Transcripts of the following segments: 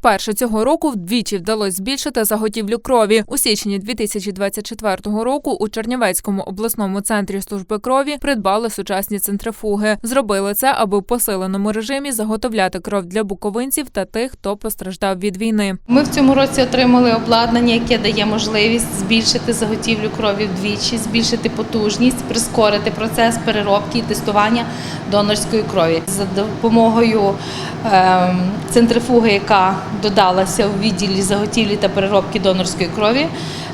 Вперше цього року вдвічі вдалося збільшити заготівлю крові. У січні 2024 року у Чернівецькому обласному центрі служби крові придбали сучасні центрифуги. Зробили це, аби в посиленому режимі заготовляти кров для буковинців та тих, хто постраждав від війни. Ми в цьому році отримали обладнання, яке дає можливість збільшити заготівлю крові вдвічі, збільшити потужність, прискорити процес переробки і тестування донорської крові за допомогою ем, центрифуги, яка додалася у відділі заготівлі та переробки донорської крові.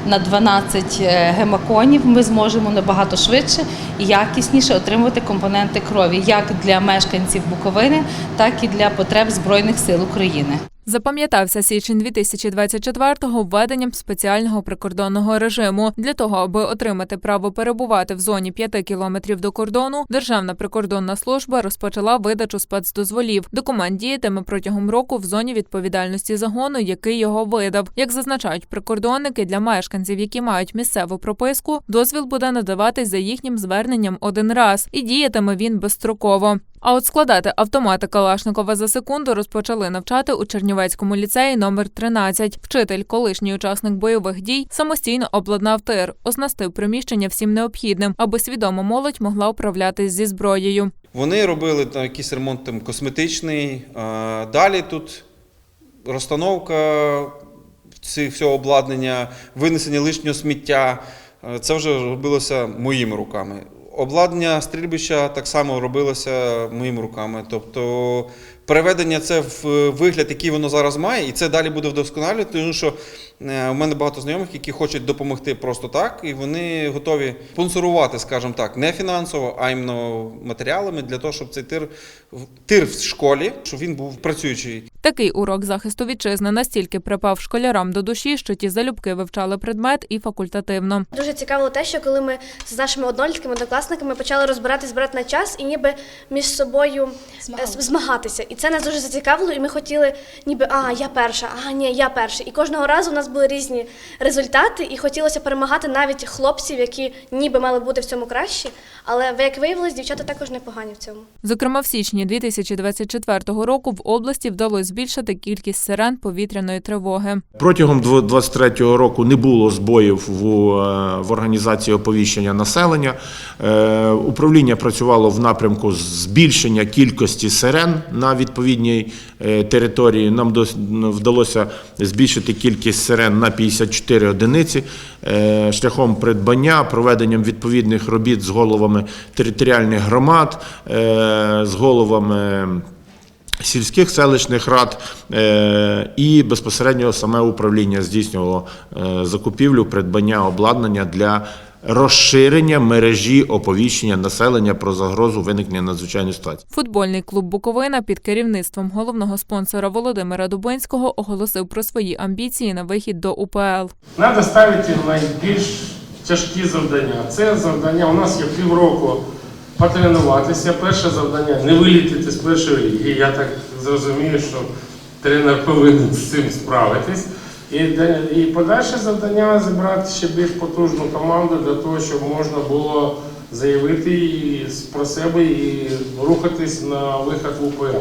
На 12 гемаконів ми зможемо набагато швидше і якісніше отримувати компоненти крові як для мешканців Буковини, так і для потреб Збройних сил України. Запам'ятався січень 2024-го введенням спеціального прикордонного режиму. Для того, аби отримати право перебувати в зоні 5 кілометрів до кордону, Державна прикордонна служба розпочала видачу спецдозволів. Документ діятиме протягом року в зоні відповідальності загону, який його видав. Як зазначають прикордонники для мешканців, які мають місцеву прописку, дозвіл буде надаватись за їхнім зверненням один раз, і діятиме він безстроково. А от складати автомати Калашникова за секунду розпочали навчати у Чернівецькому ліцеї номер 13. Вчитель, колишній учасник бойових дій, самостійно обладнав тир, оснастив приміщення всім необхідним, аби свідома молодь могла управлятись зі зброєю. Вони робили якийсь ремонт там, косметичний. Далі тут розстановка всього обладнання, винесення лишнього сміття. Це вже робилося моїми руками. Обладнання стрільбища так само робилося моїми руками. Тобто переведення це в вигляд, який воно зараз має, і це далі буде вдосконалювати, тому що е, у мене багато знайомих, які хочуть допомогти просто так, і вони готові спонсорувати, скажімо так, не фінансово, а іменно матеріалами для того, щоб цей тир, тир в школі, щоб він був працюючий. Такий урок захисту вітчизни настільки припав школярам до душі, що ті залюбки вивчали предмет і факультативно. Дуже цікаво те, що коли ми з нашими однолітками, однокласниками почали розбиратись брати на час і ніби між собою е, змагатися. І це нас дуже зацікавило, і ми хотіли, ніби а я перша, а ні, я перший. І кожного разу у нас були різні результати, і хотілося перемагати навіть хлопців, які ніби мали бути в цьому кращі. Але як виявилось, дівчата також непогані в цьому. Зокрема, в січні 2024 року в області вдалося збільшити кількість сирен повітряної тривоги. Протягом 2023 року не було збоїв в, е, в організації оповіщення населення. Е, Управління працювало в напрямку збільшення кількості сирен на відповідній е, території. Нам вдалося збільшити кількість сирен на 54 одиниці шляхом придбання, проведенням відповідних робіт з головами територіальних громад, з головами сільських селищних рад е, і безпосередньо саме управління здійснювало е, закупівлю, придбання обладнання для розширення мережі оповіщення населення про загрозу виникнення надзвичайної ситуації. Футбольний клуб Буковина під керівництвом головного спонсора Володимира Дубинського оголосив про свої амбіції на вихід до УПЛ. Треба ставити найбільш тяжкі завдання. Це завдання у нас є півроку потренуватися. Перше завдання не вилітити з першої ліги. Я так зрозумію, що тренер повинен з цим справитись. І, і подальше завдання зібрати ще більш потужну команду для того, щоб можна було заявити про себе і рухатись на вихід в УПЛ.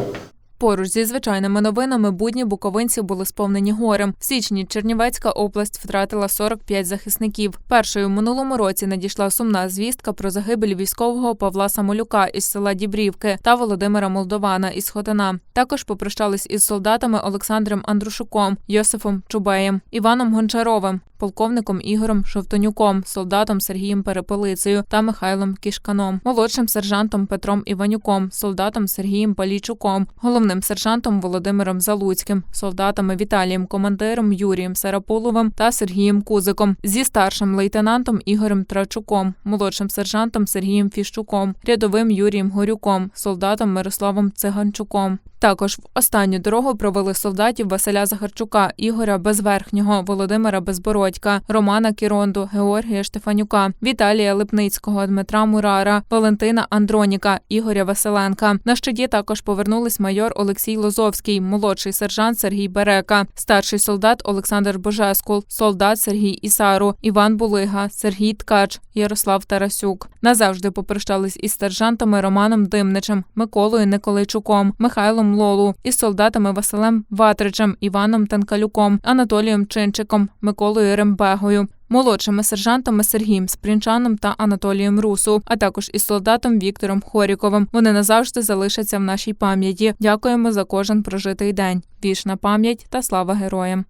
Поруч зі звичайними новинами будні буковинців були сповнені горем. В січні Чернівецька область втратила 45 захисників. Першою в минулому році надійшла сумна звістка про загибель військового Павла Самолюка із села Дібрівки та Володимира Молдована із Хотина. Також попрощались із солдатами Олександром Андрушуком, Йосифом Чубеєм, Іваном Гончаровим, полковником Ігорем Шовтонюком, солдатом Сергієм Перепелицею та Михайлом Кішканом, молодшим сержантом Петром Іванюком, солдатом Сергієм Палійчуком, головним сержантом Володимиром Залуцьким, солдатами Віталієм Командиром Юрієм Сараполовим та Сергієм Кузиком, зі старшим лейтенантом Ігорем Трачуком, молодшим сержантом Сергієм Фіщуком, рядовим Юрієм Горюком, солдатом Мирославом Циганчуком. Також в останню дорогу провели солдатів Василя Захарчука, Ігоря Безверхнього, Володимира Безбородька, Романа Кіронду, Георгія Штефанюка, Віталія Липницького, Дмитра Мурара, Валентина Андроніка, Ігоря Василенка. На щиті також повернулись майор Олексій Лозовський, молодший сержант Сергій Берека, старший солдат Олександр Божескул, солдат Сергій Ісару, Іван Булига, Сергій Ткач, Ярослав Тарасюк. Назавжди попрощались із сержантами Романом Димничем, Миколою Николайчуком, Михайлом Лолу, із солдатами Василем Ватричем, Іваном Танкалюком, Анатолієм Чинчиком, Миколою Рембегою. Молодшими сержантами Сергієм Спрінчаном та Анатолієм Русу, а також із солдатом Віктором Хоріковим. Вони назавжди залишаться в нашій пам'яті. Дякуємо за кожен прожитий день. Вічна пам'ять та слава героям.